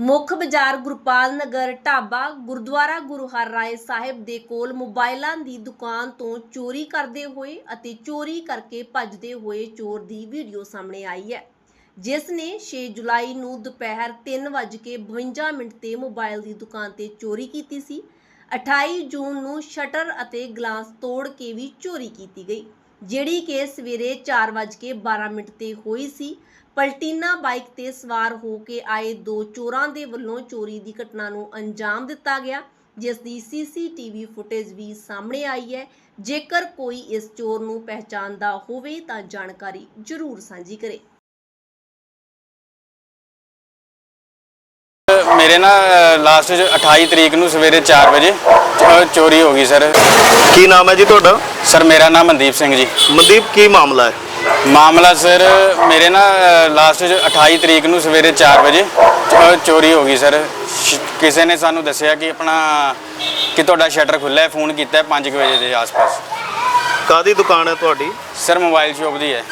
ਮੁੱਖ ਬਾਜ਼ਾਰ ਗੁਰਪਾਲ ਨਗਰ, ਢਾਬਾ ਗੁਰਦੁਆਰਾ ਗੁਰੂ ਹਰਰਾਏ ਸਾਹਿਬ ਦੇ ਕੋਲ ਮੋਬਾਈਲਾਂ ਦੀ ਦੁਕਾਨ ਤੋਂ ਚੋਰੀ ਕਰਦੇ ਹੋਏ ਅਤੇ ਚੋਰੀ ਕਰਕੇ ਭੱਜਦੇ ਹੋਏ ਚੋਰ ਦੀ ਵੀਡੀਓ ਸਾਹਮਣੇ ਆਈ ਹੈ। ਜਿਸ ਨੇ 6 ਜੁਲਾਈ ਨੂੰ ਦੁਪਹਿਰ 3:52 ਮਿੰਟ ਤੇ ਮੋਬਾਈਲ ਦੀ ਦੁਕਾਨ ਤੇ ਚੋਰੀ ਕੀਤੀ ਸੀ। 28 ਜੂਨ ਨੂੰ ਸ਼ਟਰ ਅਤੇ ਗਲਾਸ ਤੋੜ ਕੇ ਵੀ ਚੋਰੀ ਕੀਤੀ ਗਈ, ਜਿਹੜੀ ਕਿ ਸਵੇਰੇ 4:12 ਮਿੰਟ ਤੇ ਹੋਈ ਸੀ। ਪਲਟੀਨਾ ਬਾਈਕ ਤੇ ਸਵਾਰ ਹੋ ਕੇ ਆਏ ਦੋ ਚੋਰਾਂ ਦੇ ਵੱਲੋਂ ਚੋਰੀ ਦੀ ਘਟਨਾ ਨੂੰ ਅੰਜਾਮ ਦਿੱਤਾ ਗਿਆ ਜਿਸ ਦੀ ਸੀਸੀਟੀਵੀ ਫੁਟੇਜ ਵੀ ਸਾਹਮਣੇ ਆਈ ਹੈ। ਜੇਕਰ ਕੋਈ ਇਸ ਚੋਰ ਨੂੰ ਪਹਿਚਾਣਦਾ ਹੋਵੇ ਤਾਂ ਜਾਣਕਾਰੀ ਜ਼ਰੂਰ ਸਾਂਝੀ ਕਰੇ। ਮੇਰੇ ਨਾ ਲਾਸਟ 28 ਤਰੀਕ ਨੂੰ ਸਵੇਰੇ 4 ਵਜੇ ਚੋਰੀ ਹੋ ਗਈ ਸਰ ਕੀ ਨਾਮ ਹੈ ਜੀ ਤੁਹਾਡਾ? ਸਰ ਮੇਰਾ ਨਾਮ ਮਨਦੀਪ ਸਿੰਘ ਜੀ। ਮਨਦੀਪ ਕੀ ਮਾਮਲਾ ਹੈ? ਮਾਮਲਾ ਸਰ ਮੇਰੇ ਨਾ ਲਾਸਟ 28 ਤਰੀਕ ਨੂੰ ਸਵੇਰੇ 4 ਵਜੇ ਚੋਰੀ ਹੋ ਗਈ ਸਰ। ਕਿਸੇ ਨੇ ਸਾਨੂੰ ਦੱਸਿਆ ਕਿ ਆਪਣਾ ਕਿ ਤੁਹਾਡਾ ਸ਼ਟਰ ਖੁੱਲ੍ਹਾ ਹੈ ਫੋਨ ਕੀਤਾ ਹੈ 5 ਵਜੇ ਦੇ ਆਸ-ਪਾਸ। ਕਾਦੀ ਦੁਕਾਨ ਹੈ ਤੁਹਾਡੀ? ਸਰ ਮੋਬਾਈਲ ਸ਼ੋਪ ਦੀ ਹੈ।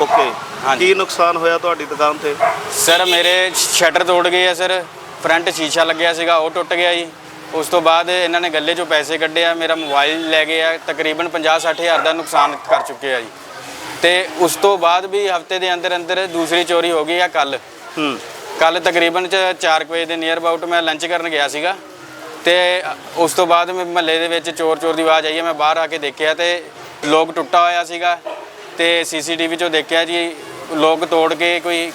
ਓਕੇ। ਹਾਂਜੀ। ਕੀ ਨੁਕਸਾਨ ਹੋਇਆ ਤੁਹਾਡੀ ਦੁਕਾਨ ਤੇ? ਸਰ ਮੇਰੇ ਸ਼ਟਰ ਤੋੜ ਗਏ ਆ ਸਰ। ਫਰੰਟ ਸ਼ੀਸ਼ਾ ਲੱਗਿਆ ਸੀਗਾ ਉਹ ਟੁੱਟ ਗਿਆ ਜੀ। ਉਸ ਤੋਂ ਬਾਅਦ ਇਹਨਾਂ ਨੇ ਗੱਲੇ 'ਚੋਂ ਪੈਸੇ ਕੱਢੇ ਆ ਮੇਰਾ ਮੋਬਾਈਲ ਲੈ ਗਏ ਆ। ਤਕਰੀਬਨ 50-60 ਹਜ਼ਾਰ ਦਾ ਨੁਕਸਾਨ ਕਰ ਚੁੱਕੇ ਆ ਜੀ। ਤੇ ਉਸ ਤੋਂ ਬਾਅਦ ਵੀ ਹਫ਼ਤੇ ਦੇ ਅੰਦਰ ਅੰਦਰ ਦੂਸਰੀ ਚੋਰੀ ਹੋ ਗਈ ਆ ਕੱਲ ਹੂੰ। ਕੱਲ ਤਕਰੀਬਨ 4 ਵਜੇ ਦੇ ਨੀਅਰ ਅਬਾਊਟ ਮੈਂ ਲੰਚ ਕਰਨ ਗਿਆ ਸੀਗਾ ਤੇ ਉਸ ਤੋਂ ਬਾਅਦ ਮਹੱਲੇ ਦੇ ਵਿੱਚ ਚੋਰ ਚੋਰ ਦੀ ਆਵਾਜ਼ ਆਈ ਹੈ ਮੈਂ ਬਾਹਰ ਆ ਕੇ ਦੇਖਿਆ ਤੇ ਲੋਕ ਟੁੱਟਾ ਹੋਇਆ ਸੀਗਾ ਤੇ ਸੀਸੀਟੀਵੀ 'ਚੋਂ ਦੇਖਿਆ ਜੀ ਲੋਕ ਤੋੜ ਕੇ ਕੋਈ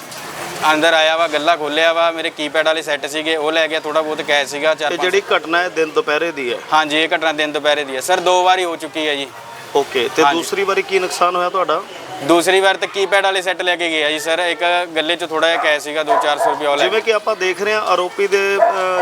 ਅੰਦਰ ਆਇਆ ਵਾ ਗੱਲਾ ਖੋਲਿਆ ਵਾ ਮੇਰੇ ਕੀਪੈਡ ਵਾਲੇ ਸੈੱਟ ਸੀਗੇ ਉਹ ਲੈ ਗਿਆ ਥੋੜਾ ਬਹੁਤ ਕੈਸ਼ ਸੀਗਾ ਚਾਰ ਤੇ ਜਿਹੜੀ ਘਟਨਾ ਹੈ ਦਿਨ ਦੁਪਹਿਰੇ ਦੀ ਹੈ। ਹਾਂਜੀ ਇਹ ਘਟਨਾ ਦਿਨ ਦੁਪਹਿਰੇ ਦੀ ਹੈ। ਸਰ ਦੋ ਵਾਰੀ ਹੋ ਚੁੱਕੀ ਹੈ ਜੀ। ਓਕੇ ਤੇ ਹਾਂਜੀ। ਦੂਸਰੀ ਵਾਰੀ ਕੀ ਨੁਕਸਾਨ ਹੋਇਆ ਤੁਹਾਡਾ? ਦੂਸਰੀ ਵਾਰ ਤਾਂ ਕੀਪੈਡ ਵਾਲੇ ਸੈੱਟ ਲੈ ਕੇ ਗਿਆ ਜੀ ਸਰ ਇੱਕ ਗੱਲੇ 'ਚ ਥੋੜਾ ਜਿਹਾ ਕੈਸ਼ ਸੀਗਾ 2-400 ਰੁਪਏ ਉਹ ਲੈ ਜਿਵੇਂ। ਕਿ ਆਪਾਂ ਦੇਖ ਰਹੇ ਹਾਂ ਆਰੋਪੀ ਦੇ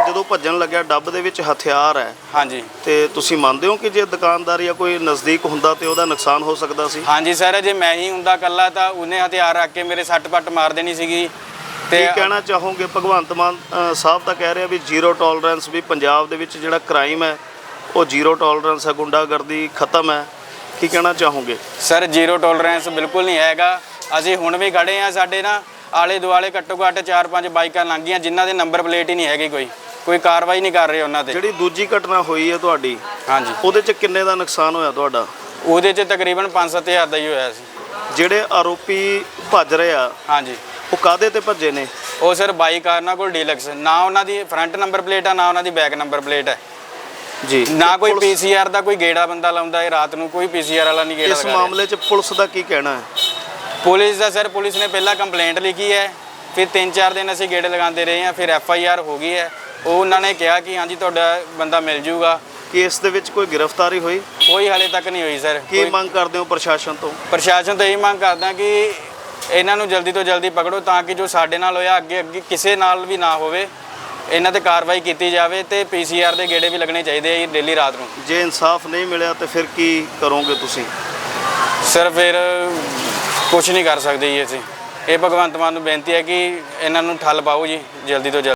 ਜਦੋਂ ਭੱਜਣ ਲੱਗਿਆ ਡੱਬ ਦੇ ਵਿੱਚ ਹਥਿਆਰ ਹੈ। ਹਾਂਜੀ। ਤੇ ਤੁਸੀਂ ਮੰਨਦੇ ਹੋ ਕਿ ਜੇ ਦੁਕਾਨਦਾਰ ਜਾਂ ਕੋਈ ਨਜ਼ਦੀਕ ਹੁੰਦਾ ਤੇ ਉਹਦਾ ਨੁਕਸਾਨ ਹੋ ਸਕਦਾ ਸੀ? ਹਾਂਜੀ ਸਰ ਜੇ ਮੈਂ ਹੀ ਹੁੰਦਾ ਕੱਲਾ ਤਾਂ ਉਹਨੇ ਹਥਿਆਰ ਰੱਖ ਕੇ ਮੇਰੇ ਸੱਟ ਪੱਟ ਮਾਰ ਦੇਣੀ ਸੀਗੀ। ਕੀ ਤੇ ਕਹਿਣਾ ਚਾਹੋਗੇ? ਭਗਵੰਤ ਮਾਨ ਸਾਹਿਬ ਤਾਂ ਕਹਿ ਰਿਹਾ ਵੀ ਜ਼ੀਰੋ ਟੋਲਰੈਂਸ ਵੀ ਪੰਜਾਬ ਦੇ ਵਿੱਚ ਜਿਹੜਾ ਕ੍ਰਾਈਮ ਹੈ ਉਹ ਜ਼ੀਰੋ ਟੋਲਰੈਂਸ ਹੈ ਗੁੰਡਾਗਰਦੀ ਖਤਮ ਹੈ। ਕੀ ਕਹਿਣਾ ਚਾਹੋਗੇ? ਸਰ ਜ਼ੀਰੋ ਟੋਲਰੈਂਸ ਬਿਲਕੁਲ ਨਹੀਂ ਹੈਗਾ। ਅਸੀਂ ਹੁਣ ਵੀ ਖੜੇ ਆ ਸਾਡੇ ਨਾ ਆਲੇ ਦੁਆਲੇ ਘੱਟੋ ਘੱਟ 4-5 ਬਾਈਕਾਂ ਲੰਘੀਆਂ ਜਿਨ੍ਹਾਂ ਦੇ ਨੰਬਰ ਪਲੇਟ ਹੀ ਨਹੀਂ ਹੈਗੀ ਕੋਈ। ਕੋਈ ਕਾਰਵਾਈ ਨਹੀਂ ਕਰ ਰਹੇ ਉਹਨਾਂ ਤੇ। ਜਿਹੜੀ ਦੂਜੀ ਘਟਨਾ ਹੋਈ ਹੈ ਤੁਹਾਡੀ ਹਾਂਜੀ। ਉਹਦੇ ਚ ਕਿੰਨੇ ਦਾ ਨੁਕਸਾਨ ਹੋਇਆ ਤੁਹਾਡਾ? ਉਹਦੇ 'ਚ ਤਕਰੀਬਨ 5-7 ਹਜ਼ਾਰ ਦਾ ਹੀ ਹੋਇਆ ਸੀ। ਜਿਹੜੇ ਆਰੋਪੀ ਭੱਜ ਰਹੇ ਆ ਹਾਂਜੀ। ਉਹ ਕਾਦੇ ਤੇ ਭੱਜੇ ਨੇ? ਉਹ ਸਰ ਬਾਈ ਕਾਰ ਨਾਲ ਕੋਲ ਡੀਲਕਸ। ਨਾ ਉਹਨਾਂ ਦੀ ਫਰੰਟ ਨੰਬਰ ਪਲੇਟ ਆ ਨਾ ਉਹਨਾਂ ਦੀ ਬੈਕ ਨੰਬਰ ਪਲੇਟ ਹੈ ਜੀ। ਨਾ ਕੋਈ ਪੀਸੀਆਰ ਦਾ ਕੋਈ ਗੇੜਾ ਬੰਦਾ ਲਾਉਂਦਾ ਹੈ ਰਾਤ ਨੂੰ ਕੋਈ ਪੀਸੀਆਰ ਵਾਲਾ ਨਹੀਂ ਗੇੜਾ ਇਸ ਲਗਾ ਮਾਮਲੇ 'ਚ ਪੁਲਿਸ ਦਾ ਕੀ ਕਹਿਣਾ ਹੈ? ਪੁਲਿਸ ਦਾ ਸਰ ਪੁਲਿਸ ਨੇ ਪਹਿਲਾਂ ਕੰਪਲੇਂਟ ਲਿਖੀ ਹੈ ਫਿਰ 3-4 ਦਿਨ ਅਸੀਂ ਗੇੜੇ ਲਗਾਉਂਦੇ ਰਹੇ ਹਾਂ ਫਿਰ ਐਫ ਆਈ ਆਰ ਹੋ ਗਈ ਹੈ। ਉਹ ਉਹਨਾਂ ਨੇ ਕਿਹਾ ਕਿ ਹਾਂਜੀ ਤੁਹਾਡਾ ਬੰਦਾ ਮਿਲ ਜੂਗਾ। ਕਿ ਇਸ ਦੇ ਵਿੱਚ ਕੋਈ ਗ੍ਰਿਫਤਾਰੀ ਹੋਈ? ਕੋਈ ਹਾਲੇ ਤੱਕ ਨਹੀਂ ਹੋਈ ਸਰ। ਕੀ ਕੋਈ- ਮੰਗ ਕਰਦੇ ਹੋ ਪ੍ਰਸ਼ਾਸਨ ਤੋਂ? ਪ੍ਰਸ਼ਾਸਨ ਤੋਂ ਇਹ ਮੰਗ ਕਰਦਾ ਕਿ ਇਹਨਾਂ ਨੂੰ ਜਲਦੀ ਤੋਂ ਜਲਦੀ ਪਕੜੋ ਤਾਂ ਕਿ ਜੋ ਸਾਡੇ ਨਾਲ ਹੋਇਆ ਅੱਗੇ ਅੱਗੇ ਕਿਸੇ ਨਾਲ ਵੀ ਨਾ ਹੋਵੇ। ਇਹਨਾਂ ਤੇ ਕਾਰਵਾਈ ਕੀਤੀ ਜਾਵੇ ਤੇ ਪੀਸੀਆਰ ਦੇ ਗੇੜੇ ਵੀ ਲੱਗਣੇ ਚਾਹੀਦੇ ਆ ਡੇਲੀ ਰਾਤ ਨੂੰ। ਜੇ ਇਨਸਾਫ ਨਹੀਂ ਮਿਲਿਆ ਤੇ ਫਿਰ ਕੀ ਕਰੋਗੇ ਤੁਸੀਂ? ਸਰ ਫਿਰ ਕੁਝ ਨਹੀਂ ਕਰ ਸਕਦੇ ਜੀ ਅਸੀਂ। ਇਹ ਭਗਵੰਤ ਮਾਨ ਨੂੰ ਬੇਨਤੀ ਹੈ ਕਿ ਇਹਨਾਂ ਨੂੰ ਠੱਲ ਪਾਓ ਜੀ ਜਲਦੀ ਤੋਂ ਜਲਦੀ।